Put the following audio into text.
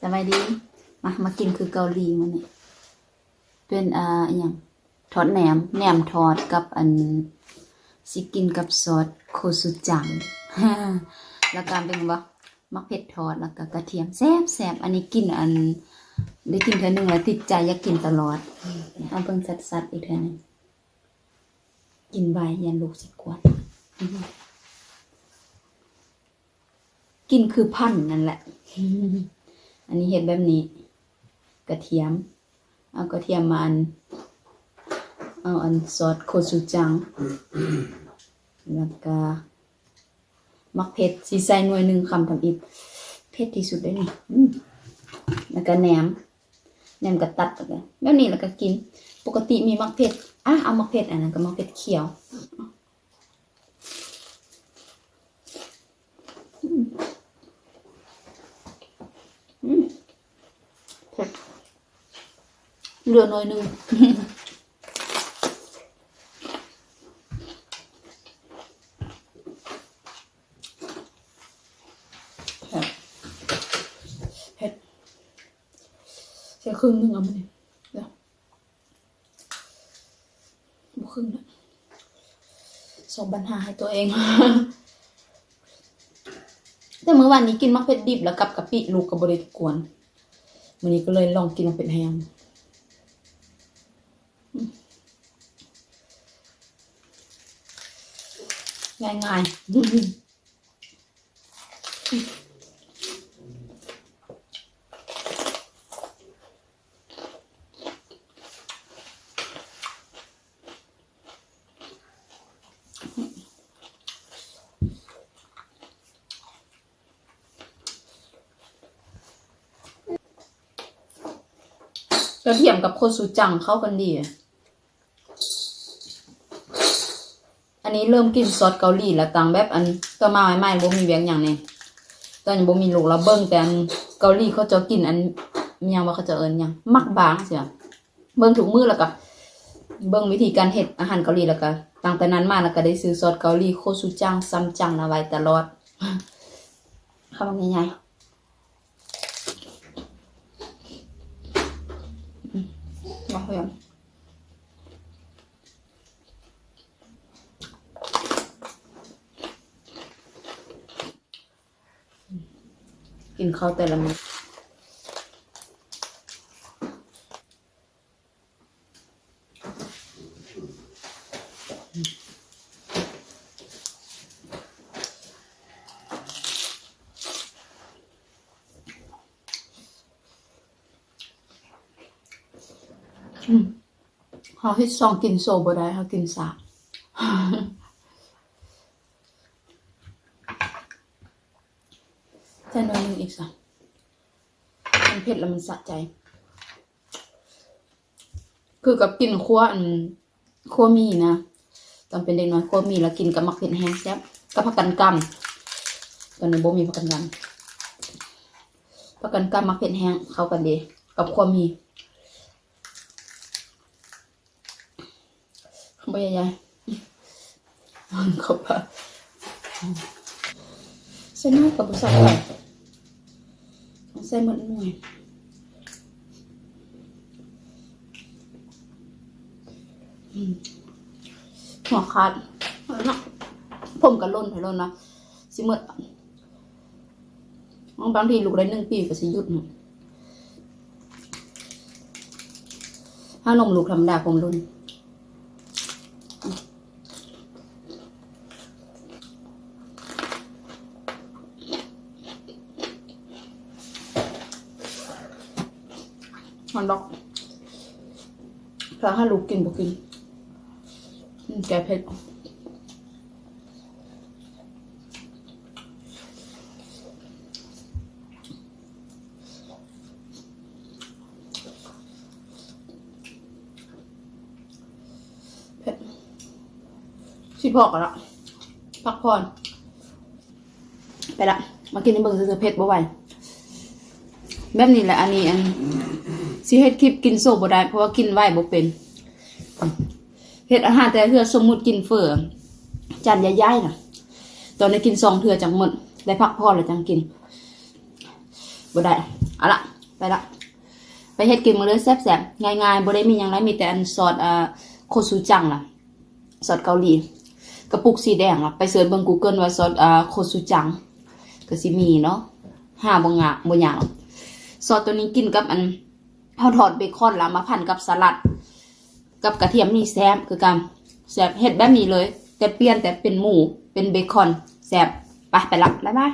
สบายดี มามากินคือเกาหลีมันนี่เป็นอ่าอย่างทอดแหนมแหนมทอดกับอันสิกินกับซอสโคซุจังแล้วก็เป็นบ่มักเผ็ดทอดแล้วก็กระเทียมแซ่บแซ่บอันนี้กินอันได้กินเท่านึงแล้วติดใจอยากกินตลอดเอาเบิ่งสัดๆอีกเท่านึงกินใบยันลูกสิกวนกินคือพันนั่นแหละ อันนี้เห็ดแบบนี้ กระเทียม เอากระเทียมมาอัน เอาอันซอสโคชูจัง แล้วก็มักเผ็ดสีใส่หน่วยหนึ่งคำทำอิดเผ็ดที่สุดเลยนี่แล้วก็แหนมแหนมกระตัดแล้วก็แบบนี้แล้วก็กิน ปกติมีมักเผ็ดอะเอามักเผ็ดอันนั้นก็มักเผ็ดเขียว เผ็ดเหลือหน่อยหนึงเผ็ดเผ็ดใช้ครึ่งหนึงเอามาเลยเดี๋ยวบุครึ่งนะส่งปัญหาให้ตัวเอง แต่เมื่อวานนี้กินมักเผ็ดดิบแล้วกับกะปิลูกกับบริกวนวันนี้ก็เลยลองกินมันเป็ดแฮมง่ายง่ายๆ กระเทียมกับโคชูจังเข้ากันดีอะอันนี้เริ่มกินซอสเกาหลีแล้วต่างแบบอันก็มาใหม่ๆบ่มีแบงอย่างนี้ตอนนี้บ่มีลูกแล้วเบิ่งแต่อันเกาหลีเขาจะกินอันยังว่าเขาจะเอิ้นหยังมักบางเสียเบิ่งถุงมือแล้วก็เบิ่งวิธีการเฮ็ดอาหารเกาหลีแล้วก็ตั้งแต่นั้นมาแล้วก็ได้ซื้อซอสเกาหลีโคชูจังซัมจังเอาไว้ตลอดคำง่ายๆ มาเพื่อนกินข้าวแต่ละมื้ออืม เขาให้ซองกินโซบได้เขากินสาใส่หน่อยนึงอีกสักมันเผ็ดแล้วมันสะใจ คือกับกินคั่วอันคั่วมีนะตอนเป็นเด็กน้อยคั่วมีแล้วกินกับมักเผ็ดแห้งแซ่บกับผักกันกำตอนนี้บ่มีผักกันกำผักกันกำมักเผ็ดแห้งเข้ากันดี กับคั่วมี บ่ใหญ่ๆเข้าไปใส่น้อยกับบุษบไปใส่หมดหน่วยหัวขาดเนาะผมก็ล่นไปล่นนะสิเมื่อบางทีลูกได้หนึ่งปีก็สิหยุดถ้านมลูกธรรมดาผมล่น มันดอกถ้าให้ลูกกินบ่กินแกเผ็ดเผ็ดสิพอกันละพักผ่อนไปละ มากินในเบิ่งซื้อเผ็ดบ่ไหวแบบนี้แหละอันนี้อัน สิเฮ็ดคลิปกินโซบ่ได้เพราะว่ากินไหวบ่เป็นเฮ็ดอาหารแต่เทื่อสมมุติกินเฟอจานใหญ่ๆน่ะ ตอนนี้กินสองเทื่อจังหมดได้พักผ่อแล้วจังกินบ่ได้เอาละไปละไปเฮ็ดกินมาเลยแซ่บๆง่ายๆบ่ได้มีหยังไรมีแต่อันซอสอ่าโคชูจังล่ะซอสเกาหลีกระปุกสีแดงล่ะไปเสิร์ชเบิ่ง Google ว่าซอสอ่าโคชูจังก็สิมีเนาะหาบ่งาบ่ยากหรอกซอสตัวนี้กินกับอัน เฮาถอดเบคอนแล้วมาพันกับสลัด กับกระเทียมนี่แซ่บคือกันแซ่บเห็ดแบบนี้เลย แต่เปลี่ยนแต่เป็นหมูเป็นเบคอนแซ่บไปไปละบ๊ายบาย